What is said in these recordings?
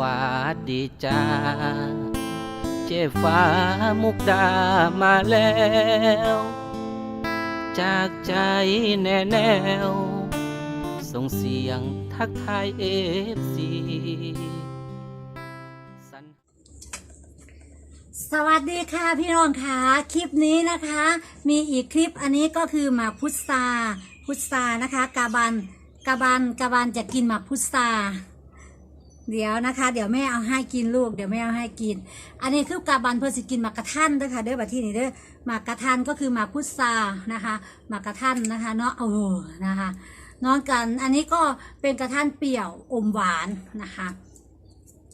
วัสดีจ้า เจฟ้ามุกดามาแล้ว จากใจแน่แนว ส่งเสียงทักทายเอฟซีสวัสดีค่ะพี่น้องค่ะคลิปนี้นะคะ มีอีกคลิปอันนี้ก็คือมาพุทราพุทรานะคะ กาบันกาบันกาบันจะกินมาพุทรา เดี๋ยวนะคะ เดี๋ยวแม่เอาให้กินลูกเดี๋ยวแม่เอาให้กิน อันนี้คือกาบันเพื่อสิกินหมากกระทันเด้อค่ะเด้อบัดที่นี่เด้อหมากกระทันก็คือหมากพุทรานะคะหมากกระทันนะคะเนาะเออนะคะนอนกันอันนี้ก็เป็นกระทันเปรี้ยวอมหวานนะคะ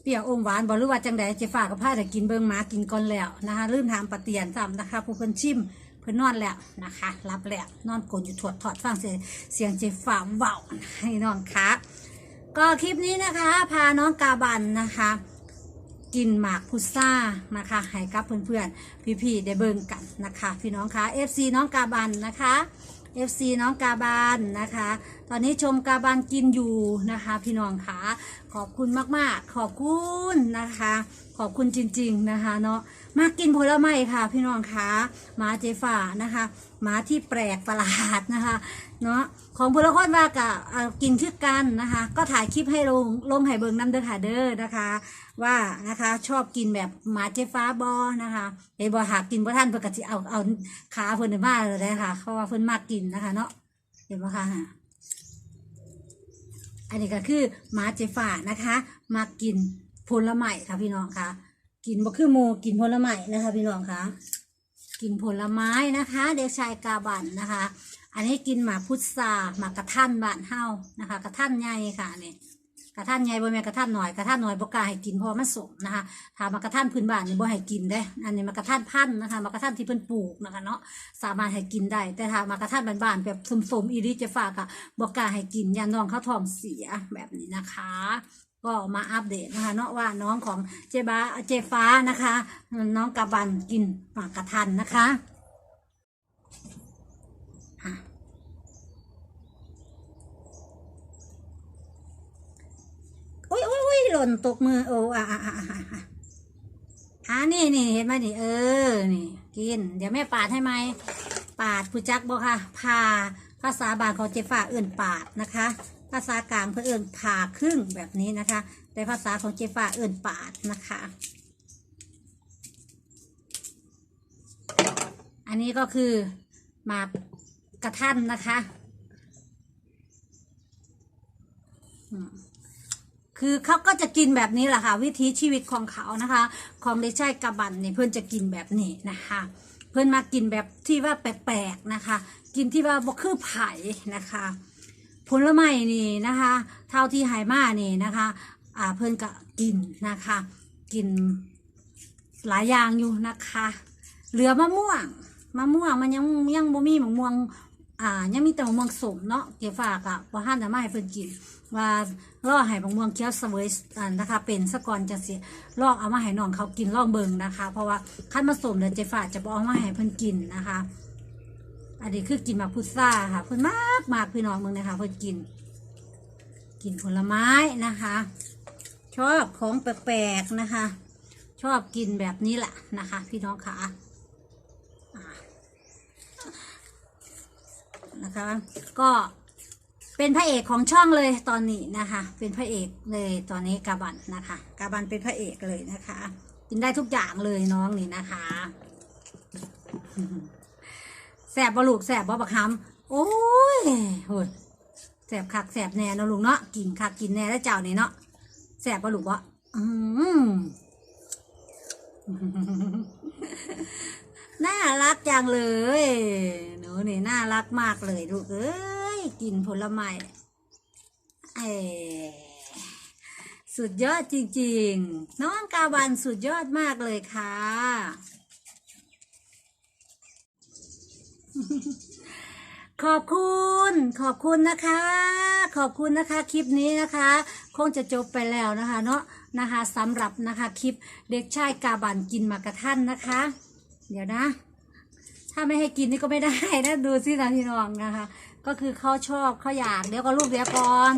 เปรี้ยวอมหวานบอกรู้ว่าจังใดเจฝากกับผ้าแต่กินเบิงหมากินก่อนแล้วนะคะลืมถามปะเตียนซ้ำนะคะผู้เพิ่นชิมเพิ่นนอนแล้วนะคะรับแล้วนอนกลนอยู่ถวดถอดฟังเสียงเจฝาเบาให้นองคะ ก็คลิปนี้นะคะ พาน้องกาบันนะคะ กินหมากพุซ่านะคะให้กับเพื่อนๆพี่ๆได้เบิ่งกันนะคะ พี่น้องคะ FC น้องกาบันนะคะ FC น้องกาบานนะคะ ตอนนี้ชมกาบานกินอยู่นะคะ พี่น้องคะขอบคุณมากๆ ขอบคุณนะคะ ขอบคุณจริง ๆนะคะเนาะมากินผลไม้ค่ะ พี่น้องคะหมาเจฝ่านะคะหมาที่แปลกประหลาดนะคะเนาะของพลคนว่ากะเอากินคือกันนะคะ ก็ถ่ายคลิปให้ลงลงให้เบิงน้ำเด้อค่ะเด้อนะคะ ว่านะคะชอบกินแบบหมาเจฟ้าบอนะคะเห็นบอหากินบ่ท่านเพิ่นก็สิเอาเอาขาเพิ่นมาเลยนะคะเพราะว่าเพิ่นมากกินนะคะ เนาะเห็นบ่คะฮะอันนี้ก็คือหมาเจฟ้านะคะ มากิน ผลไม้ค่ะพี่น้องคะกินบ่คือหมูกินผลไม้นะคะ พี่น้องค่ะ กินผลไม้นะคะ เด็กชายกาบันนะคะ อันนี้กินหมากพุทราหมากกระทันบ้านเฮานะคะ กระทันใหญ่ค่ะนี่กระท่านใหญ่บ่แม่กระท่านหน่อยกระท่านหน่อยบ่กล้าให้กินพราะว่ามันสมนะคะถ้ามากระท่านพื้นบ้านนี่บ่ให้กินได้ อันนี้มากระท่านพันธุ์นะคะ มากระท่านที่เพิ่นปลูกนะคะเนาะสามารถให้กินได้ แต่ถ้ามากระท่านบ้านๆแบบสมๆอีริจะฝากอะบ่กล้าให้กินยาน้องเขาท้องเสียแบบนี้นะคะ ก็มาอัปเดตนะคะเนาะว่าน้องของเจบ้าเจฟ้านะคะ น้องกะบันกินหมากกระทันนะคะอุ้ยอุ้ยอุ้ยหล่นตกมือโอ้อะอะอะอะอะนี่นี่เห็นไหมนี่เออนี่กิน เดี๋ยวแม่ปาดให้ไหมปาดผู้จักบอกค่ะผ่าภาษาบาลของเจฟ้าเอื่นปาดนะคะ ภาษากลางเพื่อเอื่นผ่าครึ่งแบบนี้นะคะ แต่ภาษาของเจฟ้าเอื่นปาดนะคะ อันนี้ก็คือมากระทันนะคะ คือเขาก็จะกินแบบนี้แหละค่ะ วิถีชีวิตของเขานะคะ ของเด็กชายกระบันเนี่ยเพื่อนจะกินแบบนี้นะคะ เพื่อนมากินแบบที่ว่าแปลกๆนะคะ กินที่ว่าบ่คือไผ่นะคะ ผลไม้นี่นะคะ เท่าที่หายมานี่นะคะอ่าเพื่อนก็กินนะคะ กินหลายอย่างอยู่นะคะ เหลือมะม่วงมะม่วงมันยังยังบ่มีมะม่วงอ่ายังมีแต่มะม่วงสมเนาะเกี่ยวฝากอะว่าห้ามแต่ไม่ให้เพิ่นกิน ว่าล่อให้มะม่วงเคี้ยวเสวยอ่านะคะ เป็นสะกอนจะเสียลอกเอามาให้น้องเขากินลองเบิงนะคะ เพราะว่าขั้นมาสมเดี๋ยวเจฝาจะบเอกมาให้เพิ่นกินนะคะ อันนี้คือกินมากพุทราค่ะเพิ่นมากมากพี่น้องเมืองนะคะเพิ่นกิน กินผลไม้นะคะ ชอบของแปลกๆนะคะ ชอบกินแบบนี้แหละนะคะ พี่น้องค่ะนะคะ ก็เป็นพระเอกของช่องเลยตอนนี้นะคะ เป็นพระเอกเลยตอนนี้กาบันนะคะกาบันเป็นพระเอกเลยนะคะ กินได้ทุกอย่างเลยน้องนี่นะคะ แสบบลูกแสบบ่บักคำโอ้ยโหยแสบคักแสบแน่เนาะลุงเนาะกินคักกินแน่แล้วเจ้านี่เนาะแสบบลูกวะอืมน่ารักจังเลยหนูนี่น่ารักมากเลยลูกเอ้ยกินผลไม้เอสุดยอดจริงๆ น้องกาบันสุดยอดมากเลยค่ะ ขอบคุณ ขอบคุณนะคะ ขอบคุณนะคะคลิปนี้นะคะ คงจะจบไปแล้วนะคะ เนาะนะคะสำหรับนะคะคลิปเด็กชายกาบันกินมากระทันนะคะ เดี๋ยวนะ ถ้าไม่ให้กินนี่ก็ไม่ได้นะดูสินะพี่น้องนะคะ ก็คือเขาชอบเขาอยากเดี๋ยวก็ลูกเดี๋ยวก่อน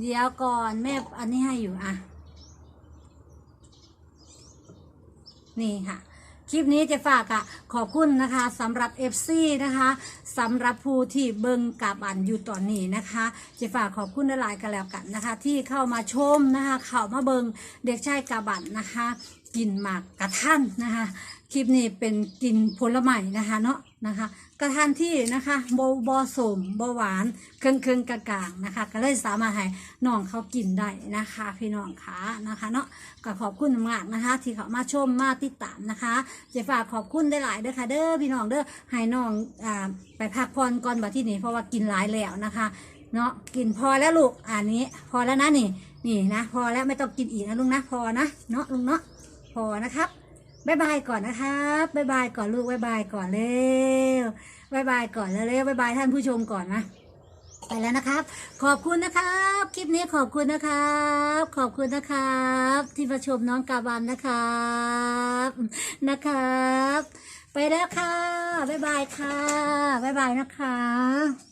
เดี๋ยวก่อนแม่อันนี้ให้อยู่อะ นี่ค่ะ คลิปนี้เจะฝากอะขอบคุณนะคะสำหรับ FC นะคะสำหรับผู้ที่เบิงกับอันอยู่ตอนนี้นะคะเจะฝากขอบคุณหลายๆกันแล้วกันนะคะ ที่เข้ามาชมนะคะเข้ามาเบิงเด็กชายกาบันนะคะ กินหมากกระท่านนะคะ คลิปนี้เป็นกินผลไม้นะคะเนาะ นะคะกระทานที่นะคะบบอสมบหวานเครื่องเครื่องกลางๆนะคะ ก็เลยสามารถให้น้องเขากินได้นะคะ พี่น้องขานะคะเนาะก็ขอบคุณมากนะคะ ที่เขามาชมมาติดตามนะคะเจะฝากขอบคุณได้หลายเด้อค่ะเด้อพี่น้องเด้อให้น้องอ่าไปพักผ่อนก่อนบัดที่นี้เพราะว่ากินหลายแล้วนะคะเนาะกินพอแล้วลูกอันนี้ พอแล้วนะนี่นี่นะ พอแล้วไม่ต้องกินอีกนะลุงนะพอนะเนาะลุงเนาะพอนะครับ บายบายก่อนนะครับบายบายก่อนลูกบายบายก่อนเร็วบายบายก่อนเร็วบายบายท่านผู้ชมก่อนนะไปแล้วนะครับ ขอบคุณนะครับ คลิปนี้ขอบคุณนะครับ ขอบคุณนะครับ ที่มาชมน้องกาบันนะครับนะครับ ไปแล้วค่ะ บ๊ายบายค่ะ บ๊ายบายนะคะ